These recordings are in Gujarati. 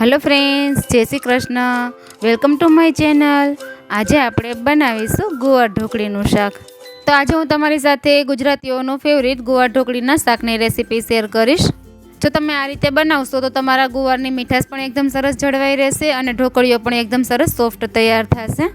હલો ફ્રેન્ડ્સ જય Shri Krishna. Welcome to my channel આજે આપણે બનાવીશું ગુવાર ઢોકળીનું શાક. તો આજે હું તમારી સાથે ગુજરાતીઓનું ફેવરિટ ગુવાર ઢોકળીના શાકની રેસીપી શેર કરીશ. જો તમે આ રીતે બનાવશો, તો તમારા ગુવારની મીઠાશ પણ એકદમ સરસ જળવાઈ રહેશે અને ઢોકળીઓ પણ એકદમ સરસ સોફ્ટ તૈયાર થશે.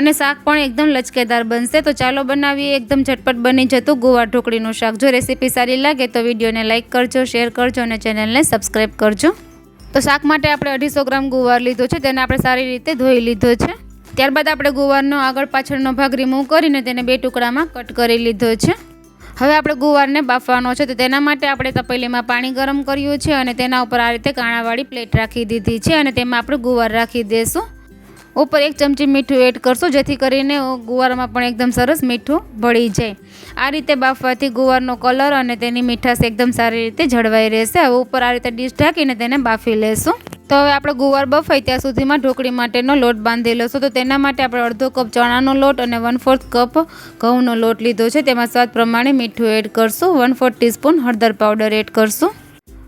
અને શાક પણ એકદમ લચકેદાર બનશે. તો ચાલો બનાવીએ. એકદમ ઝટપટ બની જતું ગુવાર ઢોકળીનું શાક. જો રેસીપી સારી લાગે તો વિડીયોને લાઇક કરજો શેર કરજો અને ચેનલને સબસ્ક્રાઈબ કરજો. તો શાક માટે આપણે અઢીસો ગ્રામ ગુવાર લીધો છે, તેને આપણે સારી રીતે ધોઈ લીધો છે. ત્યારબાદ આપણે ગુવારનો આગળ પાછળનો ભાગ રિમૂવ કરીને તેને બે ટુકડામાં કટ કરી લીધો છે. હવે આપણે ગુવારને બાફવાનો છે, તો તેના માટે આપણે તપેલીમાં પાણી ગરમ કર્યું છે અને તેના ઉપર આ રીતે કાણાવાળી પ્લેટ રાખી દીધી છે અને તેમાં આપણે ગુવાર રાખી દઈશું ઉપર એક ચમચી મીઠું એડ કરશું, જેથી કરીને ગુવારમાં પણ એકદમ સરસ મીઠું ભળી જાય. આ રીતે બાફવાથી ગુવારનો કલર અને તેની મીઠાશ એકદમ સારી રીતે જળવાઈ રહેશે. હવે ઉપર આ રીતે ડીશ ઢાંકીને તેને બાફી લેશું. તો હવે આપણે ગુવાર બફાય ત્યાં સુધીમાં ઢોકળી માટેનો લોટ બાંધી લેશું. તો તેના માટે આપણે અડધો કપ ચણાનો લોટ અને વન ફોર્થ કપ ઘઉંનો લોટ લીધો છે. તેમાં સ્વાદ પ્રમાણે મીઠું એડ કરશું. વન ફોર્થ ટીસ્પૂન હળદર પાવડર એડ કરશું.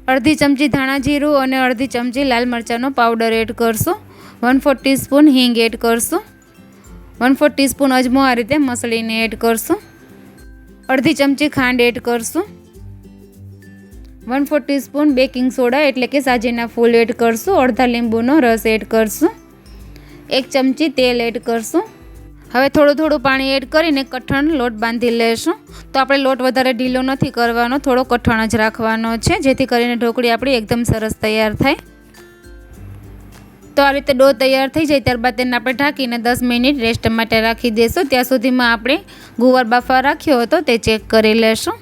અડધી ચમચી ધાણા જીરું અને અડધી ચમચી લાલ મરચાંનો પાવડર એડ કરશું. વન ફોર ટીસ્પૂન હિંગ એડ કરશું. વન ફોર ટીસ્પૂન અજમો આ રીતે મસળીને એડ કરશું. અડધી ચમચી ખાંડ એડ કરશું. One four teaspoon baking soda એટલે કે સાજીના ફૂલ એડ કરશું. અડધા લીંબુનો રસ એડ કરશું. એક ચમચી તેલ એડ કરશું. હવે થોડું થોડું પાણી એડ કરીને કઠણ લોટ બાંધી લેશું. તો આપણે લોટ વધારે ઢીલો નથી કરવાનો, થોડો કઠણ જ રાખવાનો છે, જેથી કરીને ઢોકળી આપણી એકદમ સરસ તૈયાર થાય. તો આ રીતે ડો તૈયાર થઈ જાય ત્યારબાદ તેને આપણે ઢાંકીને દસ મિનિટ રેસ્ટ માટે રાખી દઈશું ત્યાં સુધીમાં આપણે ગુવાર બફા રાખ્યો હતો તે ચેક કરી લેશું.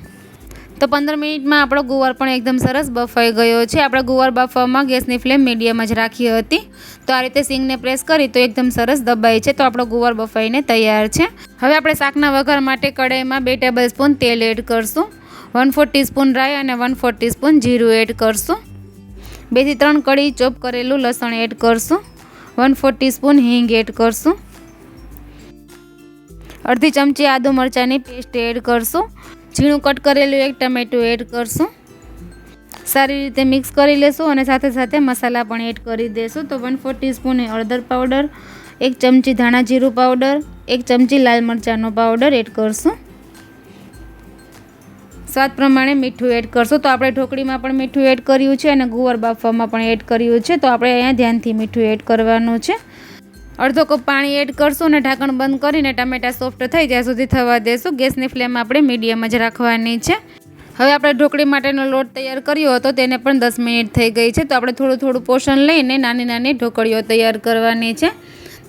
તો પંદર મિનિટમાં આપણો ગુવાર પણ એકદમ સરસ બફાઈ ગયો છે. આપણે ગુવાર બફામાં ગેસની ફ્લેમ મીડિયમ જ રાખી હતી. તો આ રીતે સિંગને પ્રેસ કરી તો એકદમ સરસ દબાય છે. તો આપણો ગુવાર બફાઈને તૈયાર છે. હવે આપણે શાકના વઘાર માટે કઢાઈમાં બે ટેબલ સ્પૂન તેલ એડ કરશું. વન ફોર ટીસ્પૂન રાઈ અને વન ફોર ટીસ્પૂન જીરું એડ કરશું. બેથી ત્રણ કળી ચોપ કરેલું લસણ એડ કરશું. વન ફોર ટીસ્પૂન હિંગ એડ કરશું. અડધી ચમચી આદુ મરચાંની પેસ્ટ એડ કરશું. ઝીણું કટ કરેલું એક ટમેટું એડ કરશું. સારી રીતે મિક્સ કરી લેશું અને સાથે સાથે મસાલા પણ એડ કરી દેશું. તો વન ફોર ટીસ્પૂન હળદર પાવડર, એક ચમચી ધાણા જીરું પાવડર, એક ચમચી લાલ મરચાંનો પાવડર એડ કરશું. સ્વાદ પ્રમાણે મીઠું એડ કરશું. તો આપણે ઢોકળીમાં પણ મીઠું એડ કર્યું છે અને ગુવાર બાફવામાં પણ એડ કર્યું છે. તો આપણે અહીંયા ધ્યાનથી મીઠું એડ કરવાનું છે. અડધો કપ પાણી એડ કરશું અને ઢાંકણ બંધ કરીને ટામેટાં સોફ્ટ થાય ત્યાં સુધી થવા દેશું. ગેસની ફ્લેમ આપણે મીડિયમ જ રાખવાની છે. હવે આપણે ઢોકળી માટેનો લોટ તૈયાર કર્યો હતો. તેને પણ દસ મિનિટ થઈ ગઈ છે. તો આપણે થોડું થોડું પોષણ લઈને નાની નાની ઢોકળીઓ તૈયાર કરવાની છે.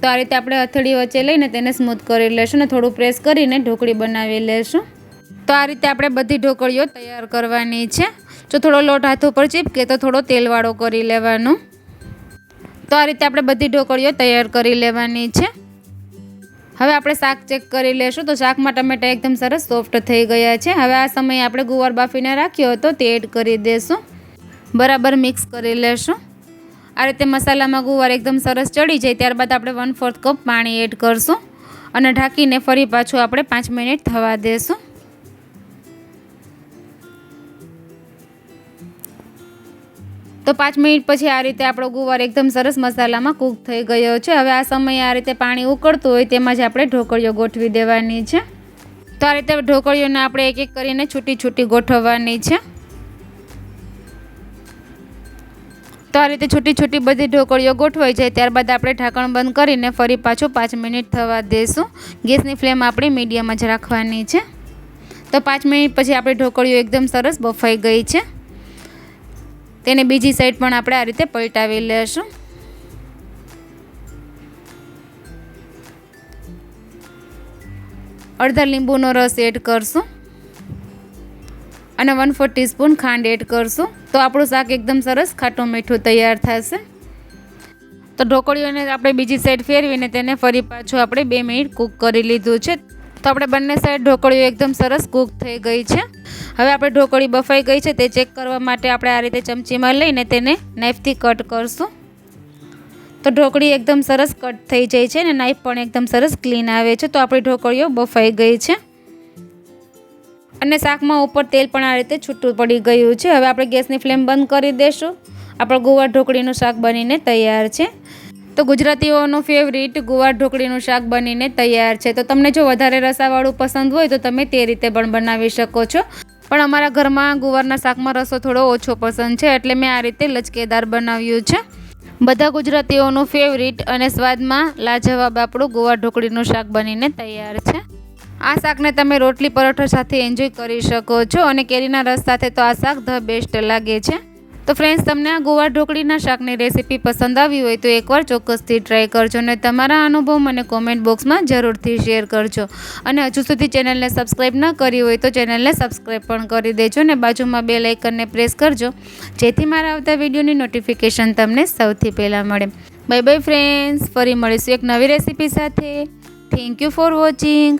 તો આ રીતે આપણે હથેળી વચ્ચે લઈને તેને સ્મૂથ કરી લેશું અને થોડું પ્રેસ કરીને ઢોકળી બનાવી લેશું. તો આ રીતે આપણે બધી ઢોકળીઓ તૈયાર કરવાની છે. જો થોડો લોટ હાથ ઉપર ચીપકે તો થોડો તેલવાળો કરી લેવાનો. તો આ રીતે આપણે બધી ઢોકળીઓ તૈયાર કરી લેવાની છે. હવે આપણે શાક ચેક કરી લેશું. તો શાકમાં ટમેટા એકદમ સરસ સોફ્ટ થઈ ગયા છે. હવે આ સમયે આપણે ગુવાર બાફીને રાખ્યો હતો તે એડ કરી દેશું. બરાબર મિક્સ કરી લેશું. આ રીતે મસાલામાં ગુવાર એકદમ સરસ ચડી જાય ત્યારબાદ આપણે વન ફોર્થ કપ પાણી એડ કરશું. અને ઢાંકીને ફરી પાછું આપણે પાંચ મિનિટ થવા દેશું. તો પાંચ મિનિટ પછી આ રીતે આપણો ગુવાર એકદમ સરસ મસાલામાં કૂક થઈ ગયો છે. હવે આ સમયે આ રીતે પાણી ઉકળતું હોય તેમાં જ આપણે ઢોકળીઓ ગોઠવી દેવાની છે. તો આ રીતે ઢોકળીઓને આપણે એક એક કરીને છૂટી છૂટી ગોઠવવાની છે. તો આ રીતે છૂટી છૂટી બધી ઢોકળીઓ ગોઠવાઈ જાય ત્યારબાદ આપણે ઢાંકણ બંધ કરીને ફરી પાછું પાંચ મિનિટ થવા દઈશું ગેસની ફ્લેમ આપણી મીડિયમ જ રાખવાની છે. તો પાંચ મિનિટ પછી આપણી ઢોકળીઓ એકદમ સરસ બફાઈ ગઈ છે. તેને બીજી સાઈડ પણ આપણે આ રીતે પલટાવી લેશું. અડધા લીંબુનો રસ એડ કરશું. અને વન ફોર ટીસ્પૂન ખાંડ એડ કરશું. તો આપણું શાક એકદમ સરસ ખાટું મીઠું તૈયાર થશે. તો ઢોકળીઓને આપણે બીજી સાઈડ ફેરવીને તેને ફરી પાછું આપણે બે મિનિટ કૂક કરી લીધું છે. તો આપણે બંને સાઈડ ઢોકળીઓ એકદમ સરસ કૂક થઈ ગઈ છે. હવે આપણે ઢોકળી બફાઈ ગઈ છે, તે ચેક કરવા માટે આપણે આ રીતે ચમચીમાં લઈને તેને નાઈફથી કટ કરશું. તો ઢોકળી એકદમ સરસ કટ થઈ જાય છે અને નાઈફ પણ એકદમ સરસ ક્લીન આવે છે, તો આપણી ઢોકળીઓ બફાઈ ગઈ છે. અને શાકમાં ઉપર તેલ પણ આ રીતે છૂટું પડી ગયું છે. હવે આપણે ગેસની ફ્લેમ બંધ કરી દઈશું આપણો ગુવાર ઢોકળીનું શાક બનીને તૈયાર છે. તો ગુજરાતીઓનું ફેવરિટ ગુવાર ઢોકળીનું શાક બનીને તૈયાર છે. તો તમને જો વધારે રસાવાળું પસંદ હોય તો તમે તે રીતે પણ બનાવી શકો છો. પણ અમારા ઘરમાં ગુવારના શાકમાં રસો થોડો ઓછો પસંદ છે, એટલે મેં આ રીતે લચકેદાર બનાવ્યું છે. બધા ગુજરાતીઓનું ફેવરિટ અને સ્વાદમાં લાજવાબ આપણું ગુવાર ઢોકળીનું શાક બનીને તૈયાર છે. આ શાકને તમે રોટલી, પરોઠા સાથે એન્જોય કરી શકો છો અને કેરીના રસ સાથે તો આ શાક ધ બેસ્ટ લાગે છે. તો ફ્રેન્ડ્સ તમને આ ગોવા ઢોકળીના શાકની રેસીપી પસંદ આવી હોય તો એકવાર ચોક્કસથી ટ્રાય કરજો અને તમારા અનુભવ મને કોમેન્ટ બોક્સમાં જરૂરથી શેર કરજો. અને હજુ સુધી ચેનલને સબસ્ક્રાઈબ ન કરી હોય તો ચેનલને સબસ્ક્રાઈબ પણ કરી દેજો અને બાજુમાં બે લાઇકનને પ્રેસ કરજો, જેથી મારા આવતા વિડીયોની નોટિફિકેશન તમને સૌથી પહેલાં મળે. બાય બાય ફ્રેન્ડ્સ ફરી મળીશું એક નવી રેસીપી સાથે. Thank you for watching